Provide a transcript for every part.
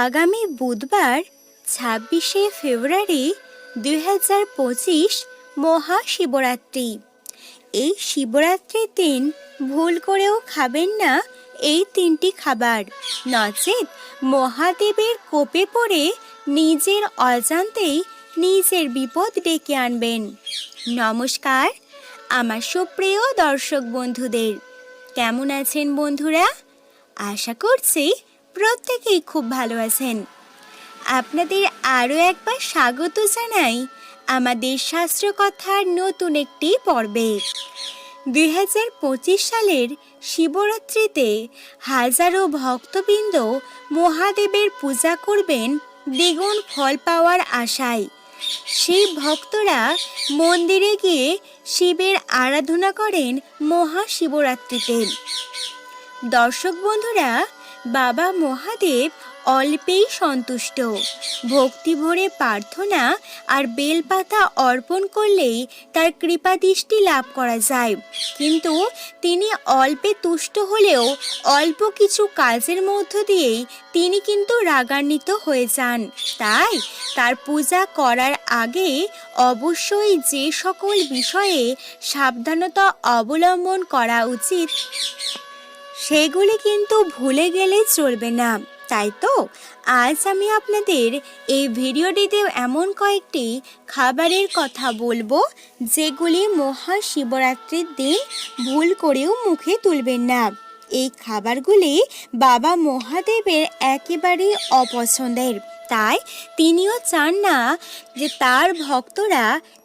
আগামী বুধবার ছাব্বিশে ফেব্রুয়ারি দুই হাজার পঁচিশ মহাশিবরাত্রি। এই শিবরাত্রির দিন ভুল করেও খাবেন না এই তিনটি খাবার। নচেত মহাদেবের কোপে পড়ে নিজের অজান্তেই নিজের বিপদ ডেকে আনবেন। নমস্কার, আমার সুপ্রিয় দর্শক বন্ধুদের। কেমন আছেন বন্ধুরা? আশা করছি প্রত্যেকেই খুব ভালো আছেন। আপনাদের আরও একবার স্বাগত জানাই আমাদের শাস্ত্রকথার নতুন একটি পর্বে। দুই হাজার পঁচিশ সালের শিবরাত্রিতে হাজারো ভক্তবৃন্দ মহাদেবের পূজা করবেন দ্বিগুণ ফল পাওয়ার আশায়। সেই ভক্তরা মন্দিরে গিয়ে শিবের আরাধনা করেন মহাশিবরাত্রিতে। দর্শক বন্ধুরা বাবা মহাদেব অল্পেই সন্তুষ্ট। ভক্তি ভরে প্রার্থনা আর বেলপাতা অর্পণ করলেই তার কৃপাদৃষ্টি লাভ করা যায়। কিন্তু তিনি অল্পে তুষ্ট হলেও অল্প কিছু কাজের মধ্য দিয়েই তিনি কিন্তু রাগান্বিত হয়ে যান। তাই তার পূজা করার আগে অবশ্যই যে সকল বিষয়ে সাবধানতা অবলম্বন করা উচিত সেগুলি কিন্তু ভুলে গেলে চলবে না, তাই তো? আজ আমি আপনাদের এই ভিডিওটিতে এমন কয়েকটি খাবারের কথা বলব, যেগুলি মহাশিবরাত্রির দিন ভুল করেও মুখে তুলবেন না। এই খাবারগুলি বাবা মহাদেবের একেবারেই অপছন্দের, তাই তিনিও চান না যে তার ভক্তরা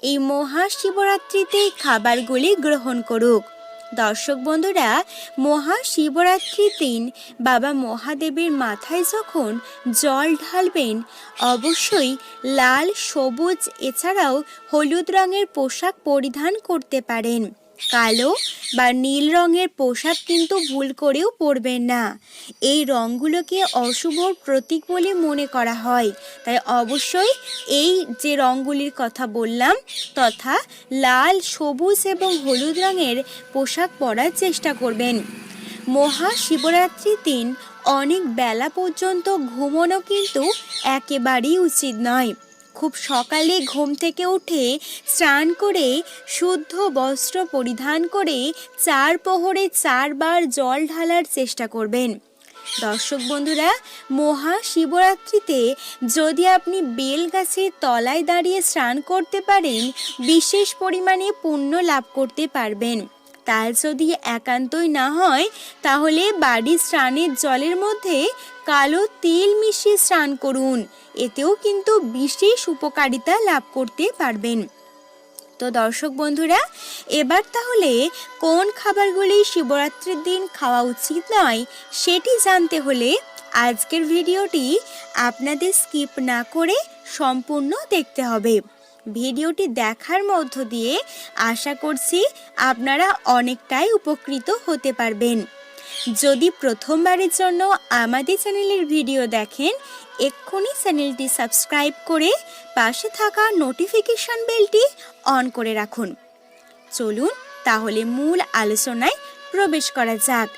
এই মহাশিবরাত্রিতে খাবারগুলি গ্রহণ করুক। দর্শক বন্ধুরা মহা শিবরাত্রির দিন বাবা মহাদেবের মাথায় যখন জল ঢালবেন, অবশ্যই লাল, সবুজ, এছাড়াও হলুদ রঙের পোশাক পরিধান করতে পারেন। কালো বা নীল রঙের পোশাক কিন্তু ভুল করেও পরবেন না। এই রঙগুলোকে অশুভর প্রতীক বলে মনে করা হয়। তাই অবশ্যই এই যে রঙগুলির কথা বললাম তথা লাল, সবুজ এবং হলুদ রঙের পোশাক পরার চেষ্টা করবেন। মহাশিবরাত্রির দিন অনেক বেলা পর্যন্ত ঘুমোনো কিন্তু একেবারেই উচিত নয়। খুব সকালে ঘুম থেকে উঠে স্নান করে শুদ্ধ বস্ত্র পরিধান করে চার প্রহরে চারবার জল ঢালার চেষ্টা করবেন। দর্শক বন্ধুরা, মহাশিবরাত্রিতে যদি আপনি বেল গাছের তলায় দাঁড়িয়ে স্নান করতে পারেন, বিশেষ পরিমাণে পুণ্য লাভ করতে পারবেন। তা যদি একান্তই না হয়, তাহলে বাড়ির স্নানের জলের মধ্যে কালো তিল মিশিয়ে স্নান করুন। এতেও কিন্তু বিশেষ উপকারিতা লাভ করতে পারবেন। তো দর্শক বন্ধুরা, এবার তাহলে কোন খাবারগুলি শিবরাত্রির দিন খাওয়া উচিত নয় সেটি জানতে হলে আজকের ভিডিওটি আপনাদের স্কিপ না করে সম্পূর্ণ দেখতে হবে। ভিডিওটি দেখার মধ্য দিয়ে আশা করছি আপনারা অনেকটাই উপকৃত হতে পারবেন। যদি প্রথমবারের জন্য আমাদের চ্যানেলের ভিডিও দেখেন, এক্ষুনি চ্যানেলটি সাবস্ক্রাইব করে পাশে থাকা নোটিফিকেশন বেলটি অন করে রাখুন। চলুন তাহলে মূল আলোচনায় প্রবেশ করা যাক।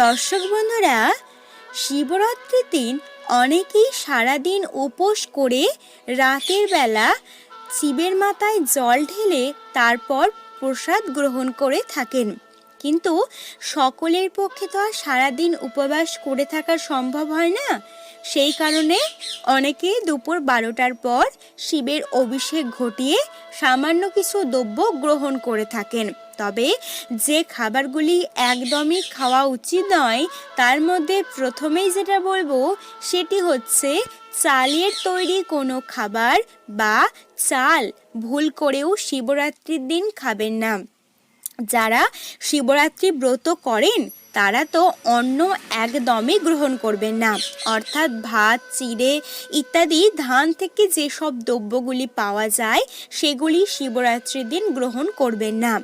দর্শক বন্ধুরা, শিবরাত্রির দিন অনেকেই সারাদিন উপোস করে রাতের বেলা শিবের মাথায় জল ঢেলে তারপর প্রসাদ গ্রহণ করে থাকেন। কিন্তু সকলের পক্ষে তো আর সারাদিন উপবাস করে থাকা সম্ভব হয় না। সেই কারণে অনেকে দুপুর বারোটার পর শিবের অভিষেক ঘটিয়ে সামান্য কিছু দ্রব্য গ্রহণ করে থাকেন। তবে যে খাবারগুলি একদমই খাওয়া উচিত নয়, তার মধ্যে প্রথমেই যেটা বলব, সেটি হচ্ছে চালের তৈরি কোনো খাবার বা চাল ভুল করেও শিবরাত্রির দিন খাবেন না। যারা শিবরাত্রি ব্রত করেন, তারা তো অন্ন একদমই গ্রহণ করবেন না। অর্থাৎ ভাত, চিড়ে ইত্যাদি ধান থেকে যেসব দ্রব্যগুলি পাওয়া যায়, সেগুলি শিবরাত্রির দিন গ্রহণ করবেন না।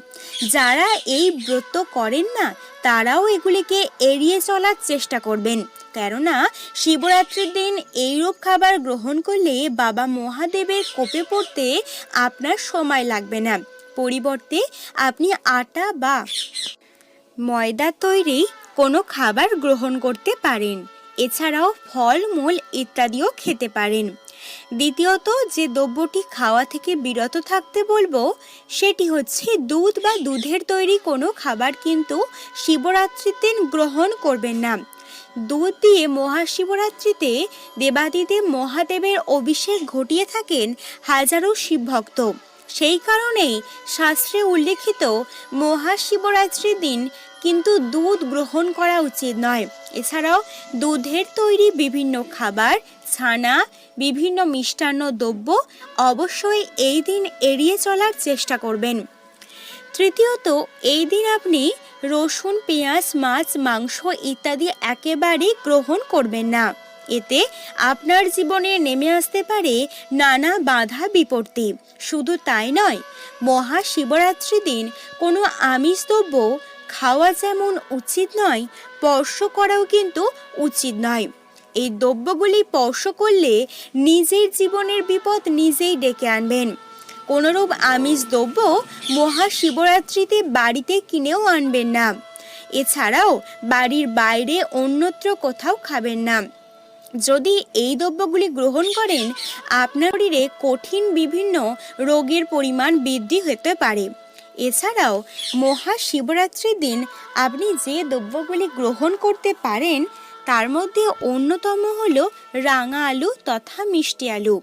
যারা এই ব্রত করেন না, তারাও এগুলিকে এড়িয়ে চলার চেষ্টা করবেন। কেননা, শিবরাত্রির দিন এইরূপ খাবার গ্রহণ করলে বাবা মহাদেবের কোপে পড়তে আপনার সময় লাগবে না। পরিবর্তে আপনি আটা বা ময়দা তৈরি কোনো খাবার গ্রহণ করতে পারেন। এছাড়াও ফল, মূল ইত্যাদিও খেতে পারেন। দ্বিতীয়ত, যে দ্রব্যটি খাওয়া থেকে বিরত থাকতে বলব, সেটি হচ্ছে দুধ বা দুধের তৈরি কোনো খাবার কিন্তু শিবরাত্রির দিন গ্রহণ করবেন না। দুধ দিয়ে মহাশিবরাত্রিতে দেবাদিদেব মহাদেবের অভিষেক ঘটিয়ে থাকেন হাজারো শিবভক্ত। সেই কারণেই শাস্ত্রে উল্লেখিত মহাশিবরাত্রির দিন কিন্তু দুধ গ্রহণ করা উচিত নয়। এছাড়াও দুধের তৈরি বিভিন্ন খাবার, ছানা, বিভিন্ন মিষ্টান্ন দ্রব্য অবশ্যই এই দিন এড়িয়ে চলার চেষ্টা করবেন। তৃতীয়ত, এই দিন আপনি রসুন, পেঁয়াজ, মাছ, মাংস ইত্যাদি একেবারেই গ্রহণ করবেন না। এতে আপনার জীবনে নেমে আসতে পারে নানা বাধা বিপত্তি। শুধু তাই নয়, মহাশিবরাত্রি দিন কোনো আমিষ দ্রব্য খাওয়া যেমন উচিত নয়, স্পর্শ করাও কিন্তু উচিত নয়। এই দ্রব্যগুলি স্পর্শ করলে নিজের জীবনের বিপদ নিজেই ডেকে আনবেন। কোনোরূপ আমিষ দ্রব্য মহাশিবরাত্রিতে বাড়িতে কিনেও আনবেন না। এছাড়াও বাড়ির বাইরে অন্যত্র কোথাও খাবেন না। যদি এই দ্রব্যগুলি গ্রহণ করেন, আপনার শরীরে কঠিন বিভিন্ন রোগের পরিমাণ বৃদ্ধি হতে পারে। এছাড়াও মহাশিবরাত্রির দিন আপনি যে দ্রব্যগুলি গ্রহণ করতে পারেন, তার মধ্যে অন্যতম হল রাঙা আলু তথা মিষ্টি আলু।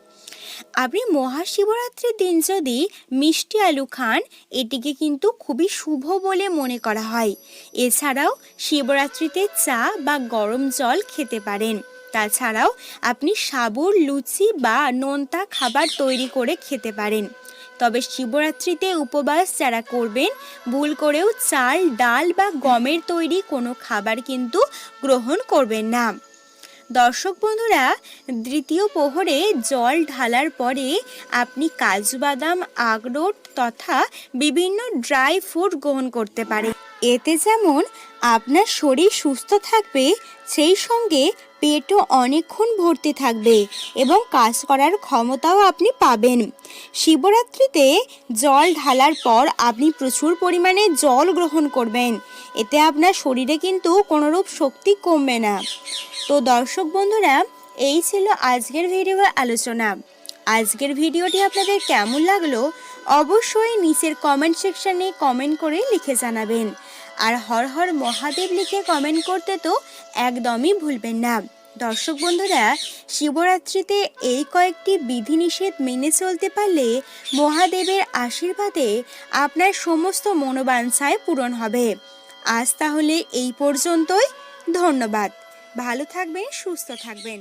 আপনি মহাশিবরাত্রির দিন যদি মিষ্টি আলু খান, এটিকে কিন্তু খুবই শুভ বলে মনে করা হয়। এছাড়াও, শিবরাত্রিতে চা বা গরম জল খেতে পারেন। তাছাড়াও আপনি সাবুর লুচি বা নোনতা খাবার তৈরি করে খেতে পারেন। তবে শিবরাত্রিতে উপবাস যারা করবেন, ভুল করেও চাল, ডাল বা গমের তৈরি কোনো খাবার কিন্তু গ্রহণ করবেন না। দর্শক বন্ধুরা, দ্বিতীয় প্রহরে জল ঢালার পরে আপনি কাজু বাদাম, আখরোট তথা বিভিন্ন ড্রাই ফ্রুট গ্রহণ করতে পারেন। এতে যেমন আপনার শরীর সুস্থ থাকবে, সেই সঙ্গে পেটও অনেকক্ষণ ভর্তি থাকবে এবং কাজ করার ক্ষমতাও আপনি পাবেন। শিবরাত্রিতে জল ঢালার পর আপনি প্রচুর পরিমাণে জল গ্রহণ করবেন। এতে আপনার শরীরে কিন্তু কোনোরূপ শক্তি কমবে না। তো দর্শক বন্ধুরা, এই ছিল আজকের ভিডিওর আলোচনা। আজকের ভিডিওটি আপনাদের কেমন লাগল অবশ্যই নিচের কমেন্ট সেকশনে কমেন্ট করে লিখে জানাবেন। আর হর হর মহাদেব লিখে কমেন্ট করতে তো একদমই ভুলবেন না। দর্শক বন্ধুরা, শিবরাত্রিতে এই কয়েকটি বিধিনিষেধ মেনে চলতে পারলে মহাদেবের আশীর্বাদে আপনার সমস্ত মনোবাঞ্ছায় পূরণ হবে। আজ তাহলে এই পর্যন্তই। ধন্যবাদ। ভালো থাকবেন, সুস্থ থাকবেন।